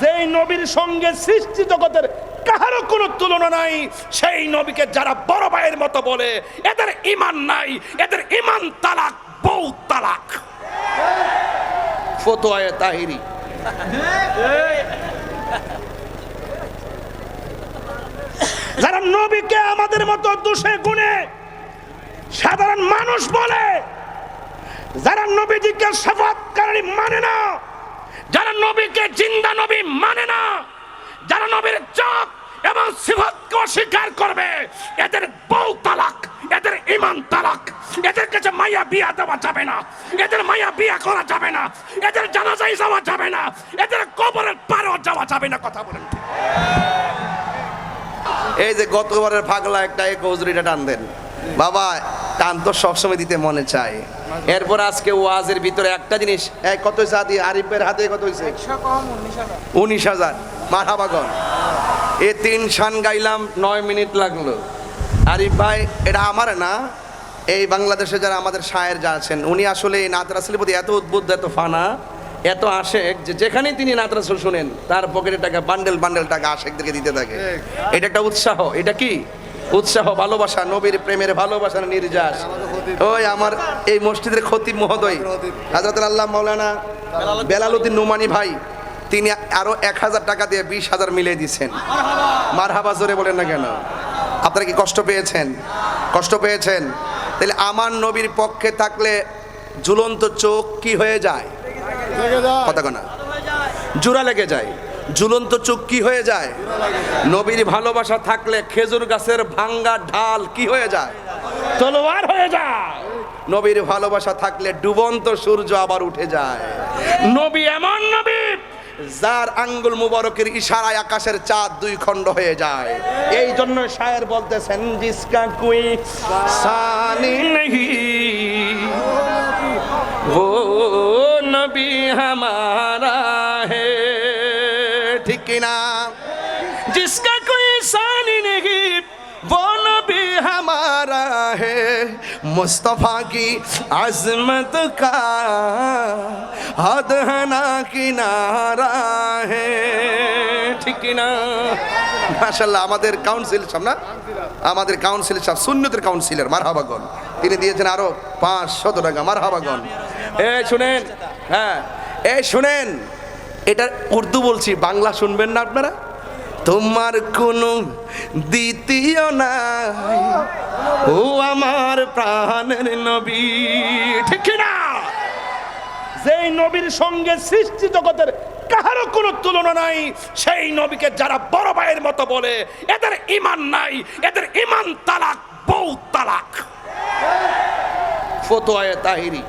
যেই নবীর সঙ্গে সৃষ্টি জগতের কাহারও কোনো তুলনা নাই, সেই নবীকে যারা বড় ভাইয়ের মতো বলে, এদের ইমান নাই, এদের ইমান তালাক, বউ তালাক। ফতোয়ায়ে তাহিরি। যারা নবীকে আমাদের মতো দোষে গুণে, সাধারণ মানুষ বলে, যারা নবীজিকে শপথকারী মানে না যারা নবীকে জিন্দা নবী মানে না, যারা নবীর চোখ এবং সিফতকে অস্বীকার করবে, এদের বউ তালাক, এদের ইমান তালাক, এদের কাছে মাইয়া বিয়া দেওয়া যাবে না, এদের মাইয়া বিয়া করা যাবে না, এদের জানাজাই যাওয়া যাবে না, এদের কবরের পারও যাওয়া যাবে না, কথা বলেন। এই যে গতবারের পাগলা একটা এক হজুরিটা টান দেন। বাবা টান তো সবসময় দিতে মনে চায়। এরপর আজকে ওয়াজের ভিতরে একটা জিনিস। এই কত হয়েছে আদি? আরিফের হাতে কত হয়েছে? উনিশ হাজার। মারহাবাগন এ তিন শান গাইলাম নয় মিনিট লাগল। আরিফ ভাই এটা আমার না। এই বাংলাদেশে যারা আমাদের শায়ের যা আছেন উনি আসলে এই নাতরাসিলের প্রতি এত উদ্বুদ্ধ এত ফানা এত আশেক যে যেখানেই তিনি নাত রাসুল শুনেন তার পকেটে টাকা বান্ডেল বান্ডেল টাকা আশেকদেরকে দিতে থাকে। এটা একটা উৎসাহ। এটা কি? উৎসাহ ভালোবাসা নবীর প্রেমের ভালোবাসার নির্যাস। ওই আমার এই মসজিদের খতিব মহোদয় হাজরত আল্লাহ মৌলানা বেলালুদ্দিন নুমানি ভাই তিনি আরও এক হাজার টাকা দিয়ে বিশ হাজার মিলিয়ে দিচ্ছেন মার হাবা জোরে বলেন না কেন? আপনারা কি কষ্ট পেয়েছেন? কষ্ট পেয়েছেন? তাহলে আমার নবীর পক্ষে থাকলে ঝুলন্ত চোখ কি হয়ে যায়? কথা কনা জোড়া লেগে যায়। ঝুলন্ত চোখ কি হয়ে যায়? নবীর ভালোবাসা থাকলে খেজুর গাছের ভাঙ্গা ঢাল কি হয়ে যায়? তলোয়ার হয়ে যায়। নবীর ভালোবাসা থাকলে ডুবন্ত সূর্য আবার উঠে যায়। নবী এমন নবী। যার আঙ্গুল মুবারকের ইশারায় আকাশের চাঁদ দুই খণ্ড হয়ে যায়। এই জন্য শায়ের বলতেছেন জিসকা কুই সানি নেহি ও নবী হামা जिसका कोई शान नहीं वो नबी हमारा है मुस्तफा की अजमत का हद है ना किनारा है ঠিক কিনা মাশাল্লাহ আমাদের কাউন্সিল সব না আমাদের কাউন্সিল সব শূন্যতের কাউন্সিলর মারহাবাগন তিনি দিয়েছেন আরো পাঁচশত টাকা মারহাবাগন এ শুনেন হ্যাঁ এ শুনেন এটা উর্দু বলছি বাংলা শুনবেন না আপনারা তোমার কোনো দ্বিতীয় নাই। ও আমার প্রাণের নবী। ঠিক না যেই নবীর সঙ্গে সৃষ্টি জগতের কাহারও কোনো তুলনা নাই, সেই নবীকে যারা বড় ভাইয়ের মতো বলে, এদের ইমান নাই, এদের ইমান তালাক, বউ তালাক। ফতোয়ায়ে তাহিরি।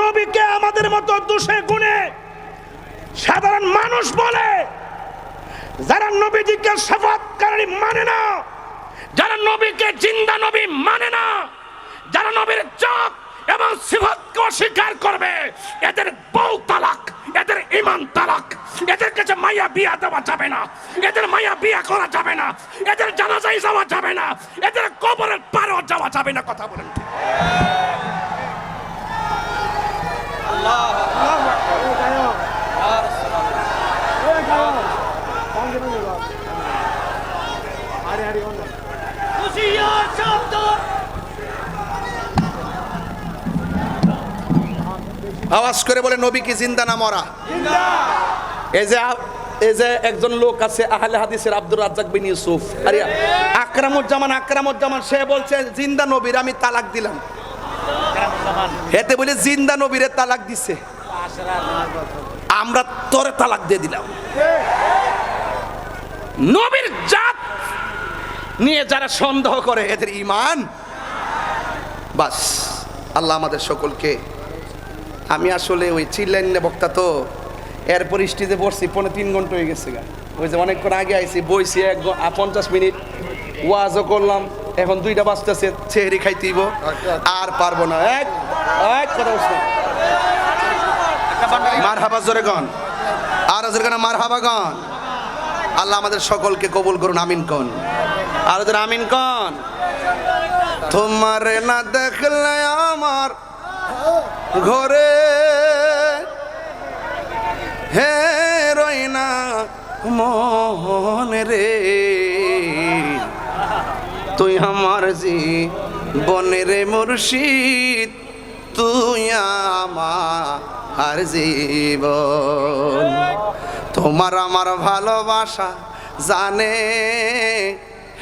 নবীকে আমাদের মতো দোষে গুণে সাধারণ মানুষ বলে, যারা নবীজিকে শপথকারী মানে না, যারা নবীকে জিন্দা নবী মানে না, যারা নবীর চোখ এবং সিফতকে অস্বীকার করবে, এদের বউ তালাক, এদের ইমান তালাক, এদের কাছে মাইয়া বিয়া দেওয়া যাবে না, এদের মাইয়া বিয়া করা যাবে না, এদের জানাজাই যাওয়া যাবে না, এদের কবরের পারও যাওয়া যাবে না, কথা বলেন আওয়াজ করে বলে নবী কি জিন্দা না মরা? এই যে এই যে একজন লোক আছে আহলে হাদিসের আব্দুর রাজ্জাক বিন ইউসুফ। আরে আকরামুজ্জামান আকরামুজ্জামান সে বলছে জিন্দা নবীর আমি তালাক দিলাম। এতে বলে জিন্দা নবীরে তালাক দিছে। আমরা তোরে তালাক দিয়ে দিলাম। নবীর জাত নিয়ে যারা সন্দেহ করে, এদের ইমান বাস, আল্লাহ আমাদের সকলকে, আমি আসলে ওই চিল্লাইন বক্তা তো, এরপর স্টেজে বসছি পনেরো তিন ঘণ্টা হয়ে গেছে গা। ওই যে অনেকক্ষণ আগে আইছি, বইছি এক পঞ্চাশ মিনিট, ওয়াজও করলাম। এখন দুইটা বাজতেছে, চেহারি খাইতেইব আর পারব না। এক এক, কথা মার হাবা জোরে গন আর গান মার হাবা গন আল্লাহ আমাদের সকলকে কবুল করুন, আমিন কন। আর ওদের আমিন কন। তোমার না দেখলে আমার ঘরে হে রইনা মন রে। আমার জি বনের মুর্শিদ, তুই আমার জীবন। তোমার আমার ভালোবাসা জানে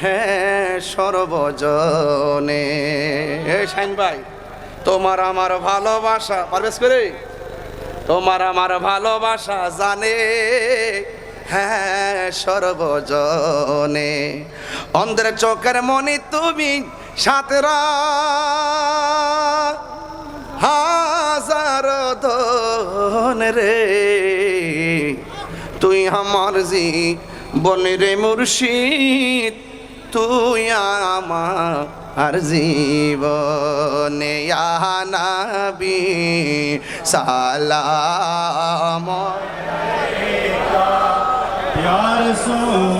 হ্যাঁ সর্বজনে। শাইন ভাই, তোমার আমার ভালোবাসা পারবেশ করে? তোমার আমার ভালোবাসা জানে হ্যাঁ সর্বজনে। অন্ধের চোখের মনি তুমি সাতরা। হাজার রে। তুই আমার জি বনে রে মুর্শিদ, তুই আমার জীবনে আনাবি সালাম। Ya Resul,